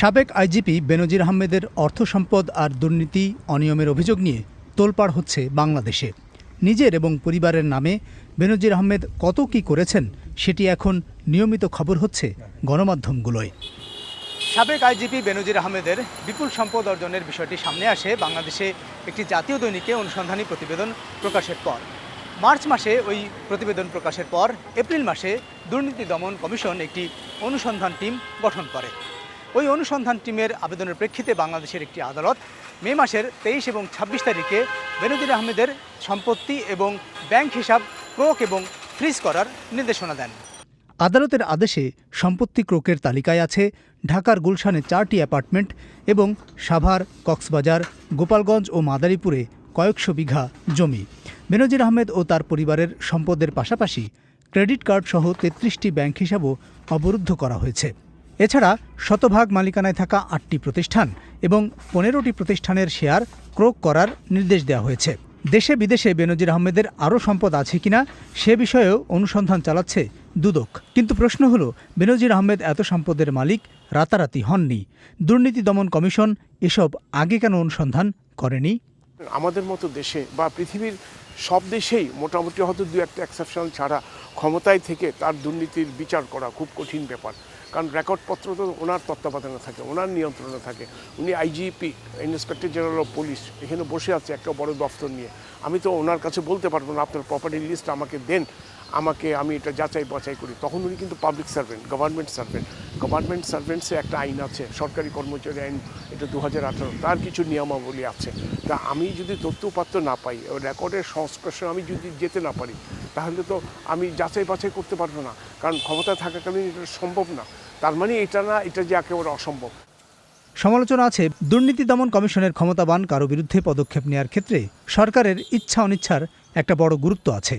সাবেক আইজিপি বেনজির আহমেদের অর্থ সম্পদ আর দুর্নীতি অনিয়মের অভিযোগ নিয়ে তোলপাড় হচ্ছে বাংলাদেশে। নিজের এবং পরিবারের নামে বেনজির আহমেদ কত কি করেছেন সেটি এখন নিয়মিত খবর হচ্ছে গণমাধ্যমগুলোয়। সাবেক আইজিপি বেনজির আহমেদের বিপুল সম্পদ অর্জনের বিষয়টি সামনে আসে বাংলাদেশে একটি জাতীয় দৈনিকে অনুসন্ধানী প্রতিবেদন প্রকাশের পর। মার্চ মাসে ওই প্রতিবেদন প্রকাশের পর এপ্রিল মাসে দুর্নীতি দমন কমিশন একটি অনুসন্ধান টিম গঠন করে। ওই অনুসন্ধান টিমের আবেদনের প্রেক্ষিতে বাংলাদেশের একটি আদালত মে মাসের তেইশ এবং ছাব্বিশ তারিখে বেনজির আহমেদের সম্পত্তি এবং ব্যাংক হিসাব, ক্রোক এবং ফ্রিজ করার নির্দেশনা দেন। আদালতের আদেশে সম্পত্তি ক্রোকের তালিকায় আছে ঢাকার গুলশানে চারটি অ্যাপার্টমেন্ট এবং সাভার, কক্সবাজার, গোপালগঞ্জ ও মাদারীপুরে কয়েকশো বিঘা জমি। বেনজির আহমেদ ও তার পরিবারের সম্পদের পাশাপাশি ক্রেডিট কার্ড সহ তেত্রিশটি ব্যাংক হিসাবও অবরুদ্ধ করা হয়েছে। এছাড়া শতভাগ মালিকানায় থাকা আটটি প্রতিষ্ঠান এবং পনেরোটি প্রতিষ্ঠানের শেয়ার ক্রোক করার নির্দেশ দেওয়া হয়েছে। দেশে বিদেশে বেনজির আহমেদের আরও সম্পদ আছে কিনা সে বিষয়েও অনুসন্ধান চালাচ্ছে দুদক। কিন্তু প্রশ্ন হলো, বেনজির আহমেদ এত সম্পদের মালিক রাতারাতি হননি। দুর্নীতি দমন কমিশন এসব আগে কেন অনুসন্ধান করেনি? আমাদের মতো দেশে বা পৃথিবীর সব দেশেই মোটামুটি হয়তো দু একটা এক্সেপশন ছাড়া ক্ষমতায় থেকে তার দুর্নীতির বিচার করা খুব কঠিন ব্যাপার। কারণ রেকর্ডপত্র তো ওনার তত্ত্বাবধানে থাকে, ওনার নিয়ন্ত্রণে থাকে। উনি IGP inspector general of police, এখানে বসে আছে একটা বড় দফতর নিয়ে। আমি তো ওনার কাছে বলতে পারব না, আপনার প্রপার্টি লিস্ট আমাকে দেন, আমাকে আমি এটা যাচাই বাছাই করি। তখন উনি কিন্তু public servant government servant government সার্ভেন্টসে একটা আইন আছে, সরকারি কর্মচারী আইন, এটা দু হাজার আঠারো, তার কিছু নিয়মাবলী আছে। তা আমি যদি তথ্যপাত্র না পাই রেকর্ডের সংস্পর্শে আমি যদি যেতে না পারি, তাহলে তো আমি যাচাই বাছাই করতে পারব না। কারণ ক্ষমতায় থাকাকালীন এটা সম্ভব না। তার মানে এটা না, এটা যে একেবারে অসম্ভব। সমালোচনা আছে, দুর্নীতি দমন কমিশনের ক্ষমতাবান, কারও বিরুদ্ধে পদক্ষেপ নেওয়ার ক্ষেত্রে সরকারের ইচ্ছা অনিচ্ছার একটা বড় গুরুত্ব আছে।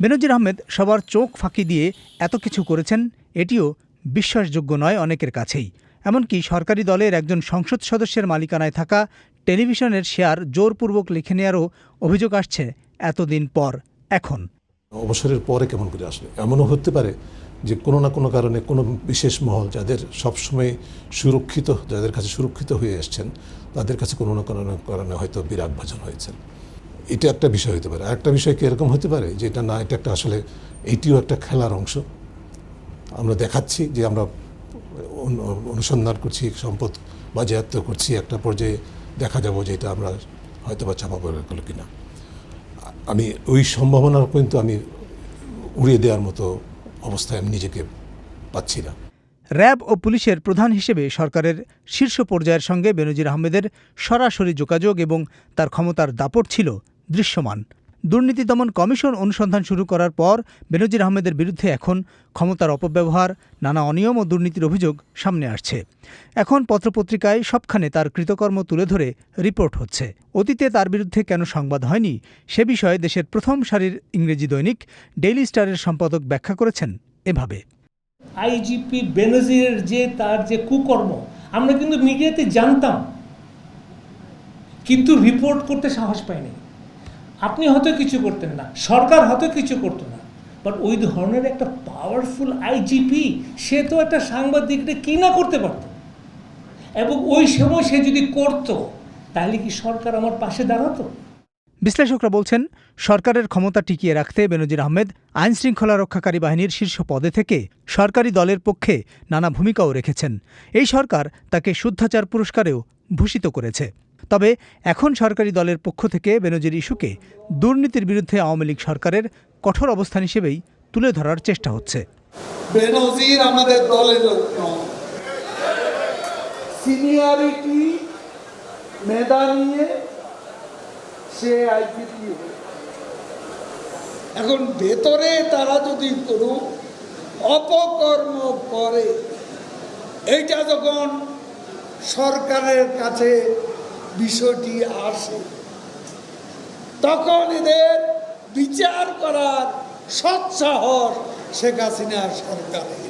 বেনজির আহমেদ সবার চোখ ফাঁকি দিয়ে এত কিছু করেছেন, এটিও বিশ্বাসযোগ্য নয় অনেকের কাছেই। এমনকি সরকারি দলের একজন সংসদ সদস্যের মালিকানায় থাকা টেলিভিশনের শেয়ার জোরপূর্বক লিখে নেওয়ারও অভিযোগ আসছে এতদিন পর, এখন। অবসরের পরে কেমন করে আসলে এমনও হতে পারে যে কোনো না কোনো কারণে কোনো বিশেষ মহল যাদের সবসময় সুরক্ষিত, যাদের কাছে সুরক্ষিত হয়ে এসছেন, তাদের কাছে কোনো না কোনো কারণে হয়তো বিরাট ভাজন হয়েছেন। এটা একটা বিষয় হতে পারে। আর একটা বিষয় কি এরকম হতে পারে? যে এটা না, এটা একটা আসলে, এটিও একটা খেলার অংশ। আমরা দেখাচ্ছি যে আমরা অনুসন্ধান করছি, সম্পদ বাজেয়াপ্ত করছি, একটা পর্যায়ে দেখা যাব যে এটা আমরা হয়তো বা চাপা পড়ে গেল কিনা। আমি ওই সম্ভাবনা কিন্তু আমি উড়িয়ে দেওয়ার মতো অবস্থায় আমি নিজেকে পাচ্ছি না। র্যাব ও পুলিশের প্রধান হিসেবে সরকারের শীর্ষ পর্যায়ের সঙ্গে বেনজির আহমেদের সরাসরি যোগাযোগ এবং তার ক্ষমতার দাপট ছিল দৃশ্যমান। দুর্নীতি দমন কমিশন অনুসন্ধান শুরু করার পর বেনজির আহমেদের বিরুদ্ধে এখন ক্ষমতার অপব্যবহার, নানা অনিয়ম ও দুর্নীতির অভিযোগ সামনে আসছে। এখন পত্রপত্রিকায় সবখানে তার কৃতকর্ম তুলে ধরে রিপোর্ট হচ্ছে। অতীতে তার বিরুদ্ধে কেন সংবাদ হয়নি, সে বিষয়ে দেশের প্রথম সারির ইংরেজি দৈনিক ডেইলি স্টারের সম্পাদক ব্যাখ্যা করেছেন এভাবে। আইজিপি বেনজিরের যে তার যে কুকর্ম, আমরা কিন্তু মিডিয়াতে জানতাম, কিন্তু রিপোর্ট করতে সাহস পাইনি। আপনি হয়তো কিছু করতেন না, সরকার হয়তো কিছু করতো না বাট ওই ধরনের একটা পাওয়ারফুল আইজিপি সে তো একটা সাংবাদিকটা কি না করতে পারত। এবং ওই সময় সে যদি করতো, তাহলে কি সরকার আমার পাশে দাঁড়াতো? বিশ্লেষকরা বলছেন, সরকারের ক্ষমতা টিকিয়ে রাখতে বেনজির আহমেদ আইন শৃঙ্খলা রক্ষাকারী বাহিনীর শীর্ষ পদে থেকে সরকারি দলের পক্ষে নানা ভূমিকাও রেখেছেন। এই সরকার তাকে শুদ্ধাচার পুরস্কারেও ভূষিত করেছে। তবে এখন সরকারি দলের পক্ষ থেকে বেনজির ইস্যুকে দুর্নীতির বিরুদ্ধে আওয়ামী লীগ সরকারের কঠোর অবস্থান হিসেবেই তুলে ধরার চেষ্টা হচ্ছে। বেনজির আমাদের দলের সিনিয়রিটি মেধা নিয়ে সে আইপিপি এখন ভেতরে তারা যদি কোনো অপকর্ম করে, এইটা যখন সরকারের কাছে বিষয়টি আসে। তখন এদের বিচার করার সৎসাহস শেখ হাসিনার সরকারের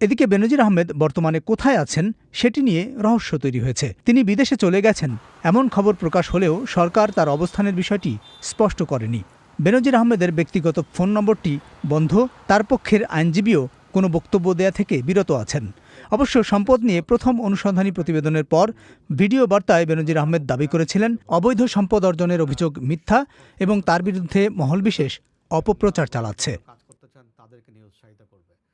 এদিকে বেনজির আহমেদ বর্তমানে কোথায় আছেন সেটি নিয়ে রহস্য তৈরি হয়েছে। তিনি বিদেশে চলে গেছেন, এমন খবর প্রকাশ হলেও সরকার তার অবস্থানের বিষয়টি স্পষ্ট করেনি। বেনজির আহমেদের ব্যক্তিগত ফোন নম্বরটি বন্ধ, তার পক্ষের আইনজীবীও কোনো বক্তব্য দেয়া থেকে বিরত আছেন। অবশ্য সম্পদ নিয়ে প্রথম অনুসন্ধানী প্রতিবেদনের পর ভিডিও বার্তায় বেনজির আহমেদ দাবি করেছিলেন, অবৈধ সম্পদ অর্জনের অভিযোগ মিথ্যা এবং তার বিরুদ্ধে মহল বিশেষ অপপ্রচার চালাচ্ছে।